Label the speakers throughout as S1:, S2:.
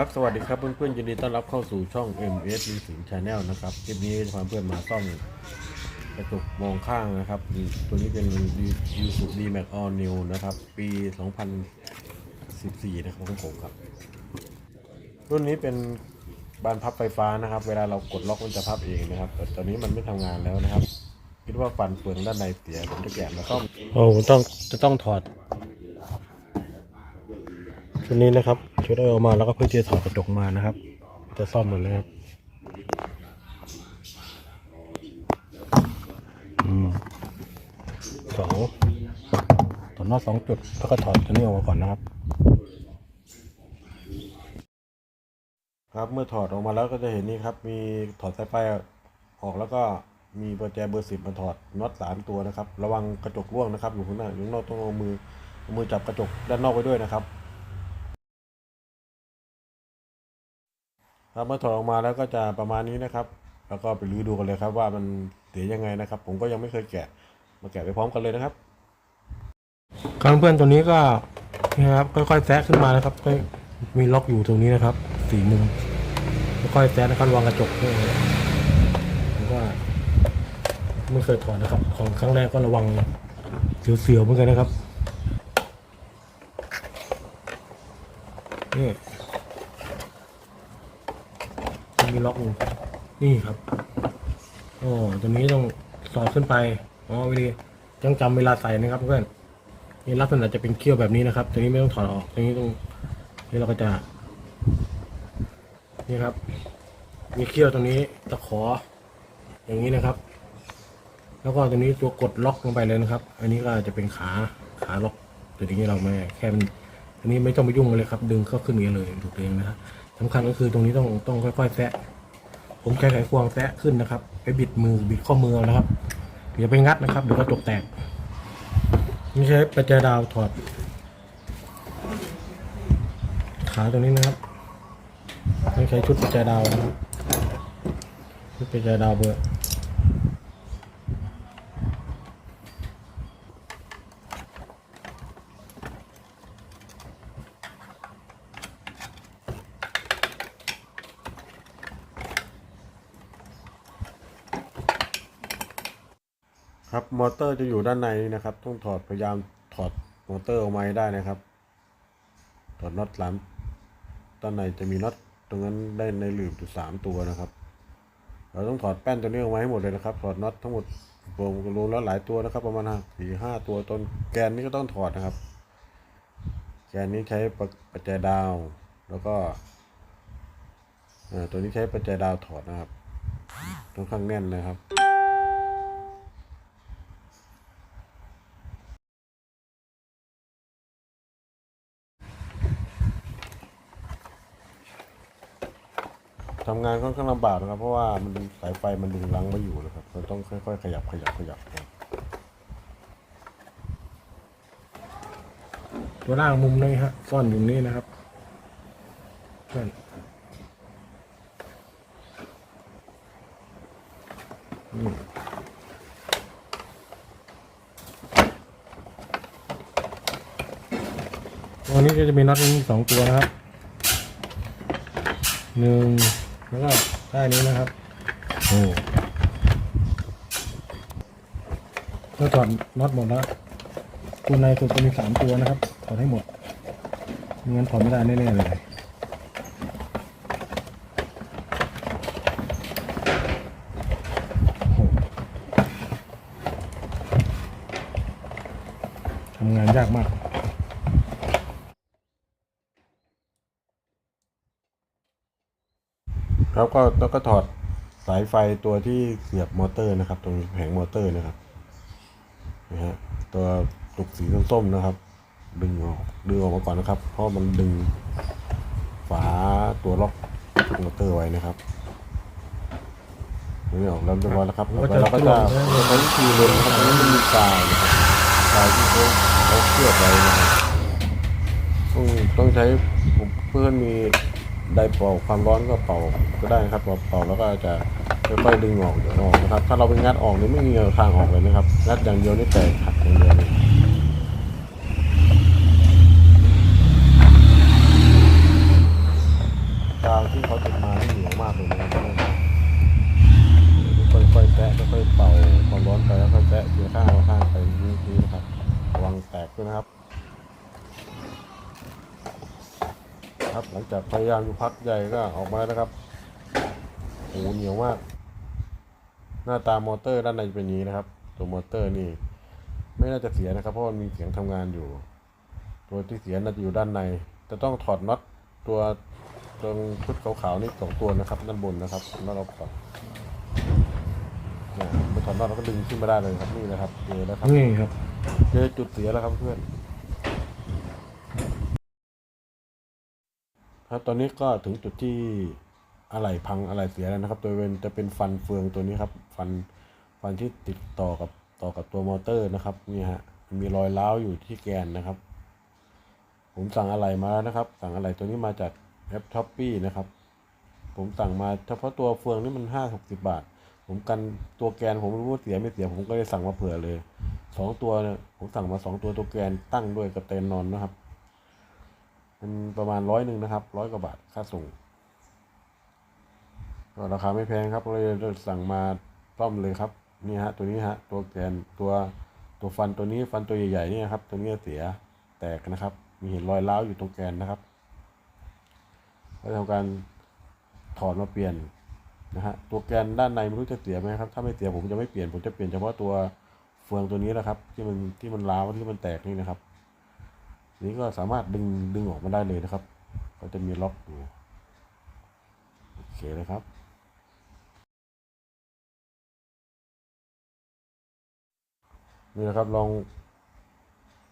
S1: ครับสวัสดีครับเพื่อนๆยินดีต้อนรับเข้าสู่ช่อง MS มีสิง Channel นะครับคลิปนี้จะพาเพื่อนมาซ่อมกระจกมองข้างนะครับ ตัวนี้เป็นยูสุดีแม็กออนิวนะครับ ปี 2014 นะครับของผมครับ รุ่นนี้เป็นบานพับไฟฟ้านะครับ เวลาเรากดล็อกมันจะพับเองนะครับ แต่ตอนนี้มันไม่ทำงานแล้วนะครับ คิดว่าฟันเฟืองด้านในเสียผมจะแกะมาซ่อมโอ้ต้องจะต้องถอดชุดนี้นะครับ ชุดเอาออกมาแล้วก็เพื่อที่จะถอดกระจกมานะครับ จะซ่อมหมดเลยครับอสองถอดนอตสองจุดแล้วก็ถอดตัวนี้ออกมาก่อนนะครับ ครับเมื่อถอดออกมาแล้วก็จะเห็นนี่ครับ มีถอดสายไฟออกแล้วก็มีประแจเบอร์สิบมาถอดน็อตสามตัวนะครับ ระวังกระจกร่วงนะครับอยู่ข้างหน้าอยู่ข้างนอกต้องเอามือมือจับกระจกด้านนอกไว้ด้วยนะครับ ครับเมื่อถอดออกมาแล้วก็จะประมาณนี้นะครับ แล้วก็ไปรื้อดูกันเลยครับ ว่ามันเสียยังไงนะครับ ผมก็ยังไม่เคยแกะ มาแกะไปพร้อมกันเลยนะครับครับเพื่อนตัวนี้ก็นี่ครับค่อยๆแซะขึ้นมานะครับก็มีล็อกอยู่ตรงนี้นะครับสี่มุมค่อยๆแซะนะครับวางกระจกด้วยผมก็ไม่เคยถอดนะครับ ของครั้งแรกก็ระวังเสียวๆเหมือนกันนะครับนี่ีล็อกอยู่นี่ครับโอ้ตัวนี้ต้องสอดขึ้นไปอ๋อวิธีต้องจำเวลาใส่นะครับเพื่อนนี่ลักษณะจะเป็นเขี้ยวแบบนี้นะครับ ตัวนี้ไม่ต้องถอดออกตัวนี้ต้องนี่เราก็จะนี่ครับ มีเขี้ยวตรงนี้ตะขอ อย่างนี้นะครับ แล้วก็ตรงนี้ตัวกดล็อกลงไปเลยนะครับ อันนี้ก็จะเป็นขาขาล็อกต่ทีนี้เราไม่แค่มันอันนี้ไม่ต้องไปยุ่งเลยครับ ดึงเข้าขึ้นอย่างเลยถูกเองนะครับ สำคัญก็คือตรงนี้ต้องต้องค่อยๆแซะผมใช้ไขควงแซะขึ้นนะครับ ไปบิดมือบิดข้อมือนะครับอย่าไปงัดนะครับเดี๋ยวกระจกแตกนี่ใช้ประจดาวถอด ขาตรงนี้นะครับต้องใช้ชุดประจดาวนะครับชุดประจดาวเบอร์ มอเตอร์จะอยู่ด้านในนะครับ ต้องถอดพยายามถอดมอเตอร์ออกมาได้นะครับ ถอดน็อตหลามด้านในจะมีน็อตตรงนั้นได้ในหลืบอยู่สามตัวนะครับ เราต้องถอดแป้นตัวนี้ออกมาให้หมดเลยนะครับ ถอดน็อตทั้งหมดรวมรวมแล้วหลายตัวนะครับ ประมาณสี่ห้าตัวต้นแกนนี้ก็ต้องถอดนะครับ แกนนี้ใช้ประปแจดาวแล้วก็อตัวนี้ใช้ประแจดาวถอดนะครับค่อนข้างแน่นนะครับ ทำงานค่อนข้างลำบากนะครับ เพราะว่ามันสายไฟมันดึงรังไม่อยู่นะครับเราต้องค่อยๆ ขยับขยับขยับตัวล่างมุมนี้ฮะซ่อนอยู่นี่นะครับเพื่อนอืมตัวนี้ก็จะมีน็อตนี้สองตัวนะครับหนึ่ง แล้วก็ใต้นี้นะครับโอ้ก็ถอดน็อตหมดแล้วตัวในสุดจะมีสามตัวนะครับ ถอดให้หมดไม่งั้นถอดไม่ได้แน่ๆเลยโอ้โหทำงานยากมาก ครับก็แล้วก็ถอดสายไฟตัวที่เสียบมอเตอร์นะครับ ตรงแผงมอเตอร์นะครับนะฮะตัวตุกสีส้มๆนะครับ ดึงออกดึงออกมาก่อนนะครับ เพราะมันดึงฝาตัวล็อกมอเตอร์ไว้นะครับดึงออกแล้วเรียบร้อยแล้วครับแล้วเราก็จะใช้วิธีเล็มนะครับอันนี้มันมีกาวนะครับกาวที่เขาเขาเคลือบไว้นะครับต้องต้องใช้เพื่อนมี ได้เป่าความร้อนก็เป่าก็ได้นะครับเป่าแล้วก็จะค่อยๆดึงออกเดี๋ยวออกนะครับ ถ้าเราไปงัดออกนี่ไม่มีทางออกเลยนะครับงัดอย่างเดียวนี่แตกหักอย่างเดียวเลย ครับ หลังจากพ ยายามอยู่พักใหญ่ก็ออกมาแล้วนะครับโอ้เหนียวมาก หน้าตามอเตอร์ด้านในเป็นอย่างนี้นะครับ ตัวมอเตอร์นี่ ไม่น่าจะเสียนะครับ เพราะมันมีเสียงทำงานอยู่ ตัวที่เสียน่าจะอยู่ด้านใน จะต้องถอดน็อตตัวตรงชุดขาวๆนี่สองตัวนะครับ ด้านบนนะครับน็อตเราถอดเนี่ถอดน็อตแล้วก็ดึงขึ้นมาได้เลยครับนี่นะครับเจอแล้วครับ
S2: นี่ครับ
S1: เจอจุดเสียแล้วครับเพื่อน ครับตอนนี้ก็ถึงจุดที่อะไหล่พังอะไหล่เสียแล้วนะครับตัวเป็นจะเป็นฟันเฟืองตัวนี้ครับ ฟันฟันที่ติดต่อกับต่อกับตัวมอเตอร์นะครับนี่ฮะมีรอยร้าวอยู่ที่แกนนะครับ ผมสั่งอะไหล่มาแล้วนะครับ สั่งอะไหล่ตัวนี้มาจากแอปช้อปปี้นะครับ ผมสั่งมาเฉพาะตัวเฟืองนี่มันห้าหกสิบาท ผมกันตัวแกนผมไม่รู้ว่าเสียไม่เสียผมก็เลยสั่งมาเผื่อเลยสองตัวเนี่ยผมสั่งมาสองตัวตัวแกนตั้งด้วยกับเตนนอนนะครับันประมาณร้อยหนึ่งนะครับร้อยกว่าบาทค่าส่งก็ราคาไม่แพงครับเลยสั่งมาซ่อมเลยครับนี่ฮะตัวนี้ฮะตัวแกนตัวตัวฟันตัวนี้ฟันตัวใหญ่ๆนี่นะครับตัวนี้เสียแตกนะครับ มีเห็นรอยร้าวอยู่ตรงแกนนะครับก็ทำการถอดมาเปลี่ยนนะฮะตัวแกนด้านในไม่รู้จะเสียไหมครับถ้าไม่เสียผมจะไม่เปลี่ยนผมจะเปลี่ยนเฉพาะตัวเฟืองตัวนี้แหละครับ ที่มันที่มันร้าวที่มันแตกนี่นะครับ นี้ก็สามารถดึงดึงออกมาได้เลยนะครับ ก็จะมีล็อกอยู่โอเคเลยครับนี่นะครับลอง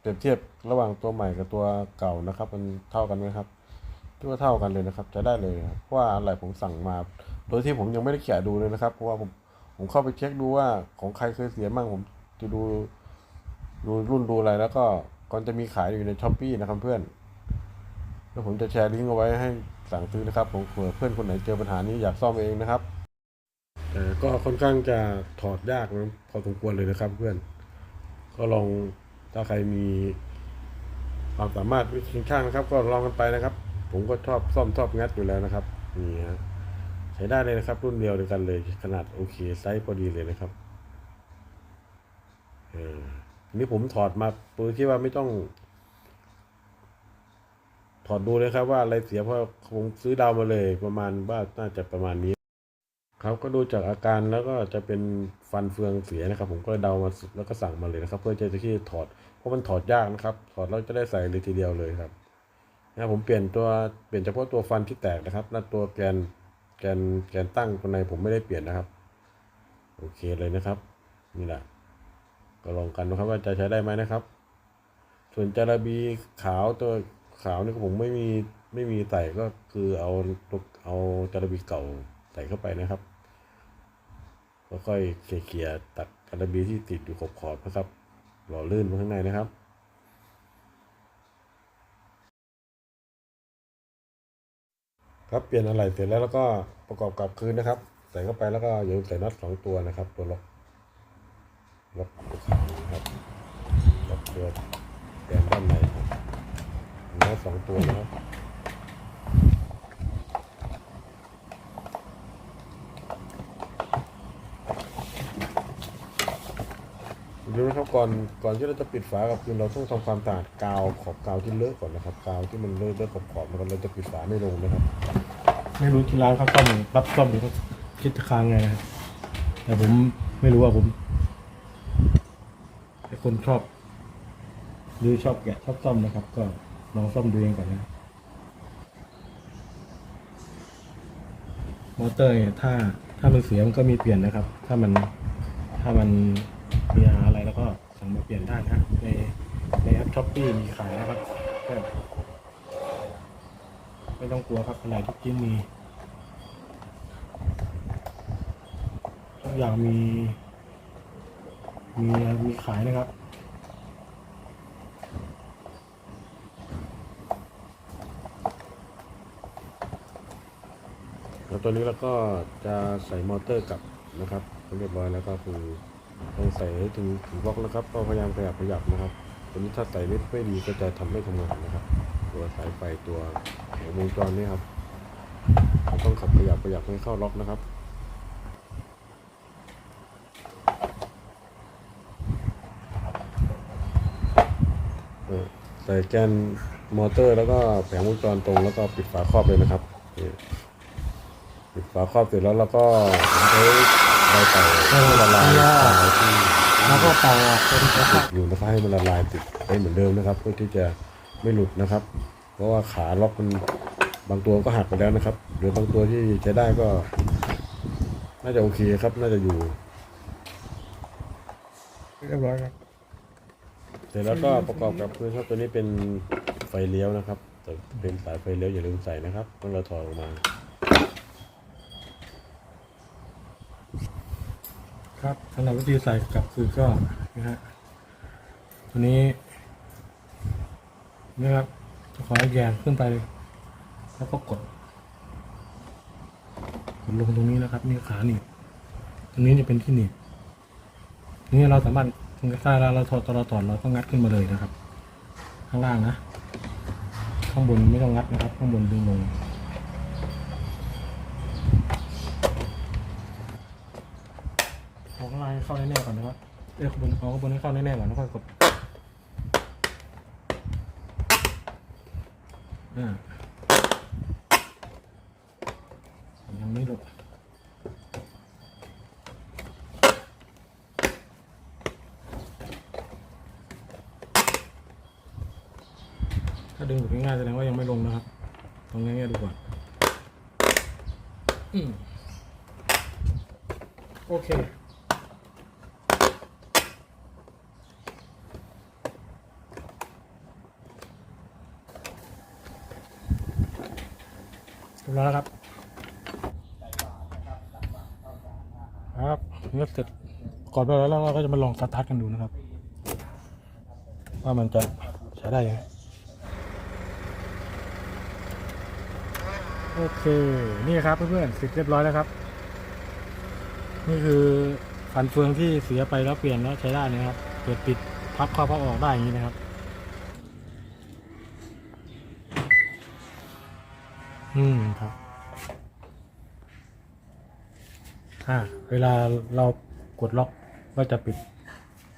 S1: เปรียบเทียบระหว่างตัวใหม่กับตัวเก่านะครับ มันเท่ากันไหมครับคิดว่าเท่ากันเลยนะครับ จะได้เลยเพราะว่าอะไรผมสั่งมา โดยที่ผมยังไม่ได้แกะดูเลยนะครับ เพราะว่าผมผมเข้าไปเช็คดูว่าของใครเคยเสียบ้างผมจะดูดูรุ่นดูอะไรแล้วก็ ก่อนจะมีขายอยู่ในช้อปปีนะครับเพื่อนแล้วผมจะแชร์ลิงก์เอาไว้ให้สั่งซื้อนะครับผมเผื่อเพื่อนคนไหนเจอปัญหานี้อยากซ่อมเองนะครับแต่ก็ค่อนข้างจะถอดยากนะพอสมควรเลยนะครับ เพื่อน ก็ลองถ้าใครมีความสามารถวิธีช่างนะครับ ก็ลองกันไปนะครับ ผมก็ชอบซ่อมชอบงัดอยู่แล้วนะครับนี่ฮะใช้ได้เลยนะครับ รุ่นเดียวเดียวกันเลยขนาดโอเคไซส์พอดีเลยนะครับ เออ นนี้ผมถอดมาโดยที่ว่าไม่ต้อง ถอดดูเลยครับว่าอะไรเสียเพราะผมซื้อดาวมาเลยประมาณว่าน่าจะประมาณนี้ครับก็ดูจากอาการแล้วก็จะเป็นฟันเฟืองเสียนะครับ ผมก็เลยเดามาแล้วก็สั่งมาเลยนะครับ เพื่อจะที่ถอดเพราะมันถอดยากนะครับ ถอดแล้วจะได้ใส่เลยทีเดียวเลยครับนะผมเปลี่ยนตัวเปลี่ยนเฉพาะตัวฟันที่แตกนะครับแล้วตัวแกนแกนแกนตั้งตัวในผมไม่ได้เปลี่ยนนะครับ โอเคเลยนะครับ นี่แหละ ก็ลองกันนะครับว่าจะใช้ได้ไหมนะครับ ส่วนจาระบีขาวตัวขาวนี่ก็ผมไม่มีไม่มีใส่ก็คือเอาตัวเอาจาระบีเก่าใส่เข้าไปนะครับก็ค่อยเขี่ยๆตัดจาระบีที่ติดอยู่ขอบขอบนะครับหล่อลื่นมาข้างในนะครับครับเปลี่ยนอะไรเสร็จแล้วแล้วก็ประกอบกลับคืนนะครับ ใส่เข้าไปแล้วก็อย่าลืมใส่น็อตสองตัวนะครับ ตัวล็อก ล็อกตัวขาวนครับล็อกตัวแกนด้านในครับน็อสองตัวนะครับดูนะครับก่อนก่อนที่เราจะปิดฝากับคืนเราต้องทำความสะอาดกาวขอบกาวที่เลอะก่อนนะครับกาวที่มันเลอะเลอะขอบขอบนะครับเราจะปิดฝาไม่ลงนะครับ
S2: ไม่รู้ที่ร้านเขาซ่อมรับซ่อมหรือเขาคิดจะค้างไงนะครับแต่ผมไม่รู้ว่าผม คนชอบหรือชอบแกะชอบซ่อมนะครับ ก็ลองซ่อมดูเองก่อนนะมอเตอร์เนี่ยถ้าถ้ามันเสียมันก็มีเปลี่ยนนะครับ ถ้ามันถ้ามันมีหาอะไรแล้วก็สั่งมาเปลี่ยนได้นะในในแอปช้อปปี้มีขายนะครับไม่ต้องกลัวครับอะไรทุกชิ้นมีทุกอย่างมี มีมีขายนะครับ
S1: แล้วตัวนี้เราก็จะใส่มอเตอร์กลับนะครับเรียบร้อยแล้วก็คือต้องใส่ให้ถึงถึงบล็อกนะครับ ก็พยายามขยับขยับนะครับ ตัวนี้ถ้าใส่ไม่ไม่ดีก็จะทำไม่ทำงานนะครับ ตัวสายไฟตัวหัววงจรนี่ครับต้องขับขยับขยับให้เข้าล็อกนะครับ เออ ใส่แกนมอเตอร์แล้วก็แผงวงจรตรงแล้วก็ปิดฝาครอบเลยนะครับปิดฝาครอบเสร็จแล้วเราก็ใช้ใบเต่าละลายที่
S2: แล้วก็เป่าออกเป็นกระทะ
S1: อยู่นะครับให้มันละลายติดไปเหมือนเดิมนะครับเพื่อที่จะไม่หลุดนะครับ เพราะว่าขาล็อกมันบางตัวก็หักไปแล้วนะครับหรือบางตัวที่ใช้ได้ก็ น่าจะโอเคครับ น่าจะอยู่
S2: เรียบร้อยครับ
S1: ร็จแล้วก็ประกอบกับคือครับตัวนี้เป็นไฟเลี้ยวนะครับแต่เป็นสายไฟเลี้ยวอย่าลืมใส่นะครับต้องเราถอดออกมา
S2: ครับสำหรับวิธีใส่กับคือก็นะฮะตัวนี้นี่ครับขอให้แยงขึ้นไป แล้วก็กดกดลงตรงนี้นะครับ นี่ขาหนีบตรงนี้จะเป็นที่หนีบนี่เราสามารถ ถ้าเราเราถอดตอนเราถอดเราก็งัดขึ้นมาเลยนะครับ ข้างล่างนะ ข้างบนไม่ต้องงัดนะครับ ข้างบนดึงลงของลางให้เข้าแน่ๆก่อนนะครับเอ้ยข้างบนเอาข้างบนให้เข้าแน่ๆก่อนแล้วค่อยกดอ่ายังไม่หลุดถ้าดึงแบบง่ายๆแสดงว่ายังไม่ลงนะครับตรงนี้ดูก่อน อืมโอเคเรียบร้อยแล้วครับ ครับเมื่อเสร็จก่อนไปแล้วเราก็จะมาลองสตาร์ทกันดูนะครับ ว่ามันจะใช้ได้ยังไง โอเค นี่ครับเพื่อนๆเสร็จเรียบร้อยแล้วครับ นี่คือฟันเฟืองที่เสียไปแล้วเปลี่ยนแล้วใช้ได้นะครับ เปิดปิดพับเข้าพับออกได้อย่างนี้นะครับ อืมครับอ่าเวลาเรากดล็อกก็จะปิด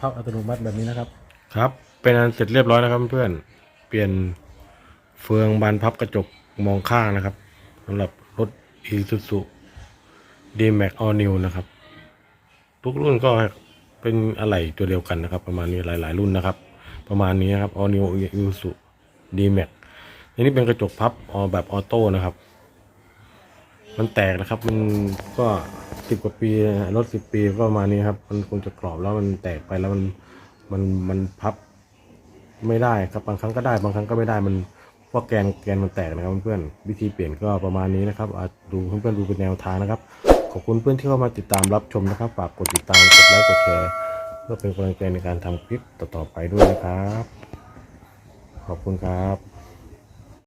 S2: พับอัตโนมัติแบบนี้นะครับ
S1: ครับ เป็นอันเสร็จเรียบร้อยแล้วครับเพื่อนเปลี่ยนเฟืองบานพับกระจกมองข้างนะครับ สำหรับรถ Isuzu D-Max All New นะครับ ทุกรุ่นก็เป็นอะไหล่ตัวเดียวกันนะครับ ประมาณนี้หลาย ๆ รุ่นนะครับ ประมาณนี้ครับ All New Isuzu D-Max อันนี้เป็นกระจกพับออแบบออโต้นะครับ มันแตกนะครับ มันก็สิบกว่าปีรถสิบปีก็ประมาณนี้ครับ มันคงจะกรอบแล้วมันแตกไปแล้วมันมันมันพับไม่ได้ครับบางครั้งก็ได้บางครั้งก็ไม่ได้มัน ว่าแกนแกนมันแตกนะครับเพื่อนๆวิธีเปลี่ยนก็ประมาณนี้นะครับดูเพื่อนๆดูเป็นแนวทางนะครับ ขอบคุณเพื่อนที่เข้ามาติดตามรับชมนะครับ ฝากกดติดตามกดไลค์กดแชร์เพื่อเป็นกำลังใจในการทำคลิปต่อๆไปด้วยนะครับ ขอบคุณครับ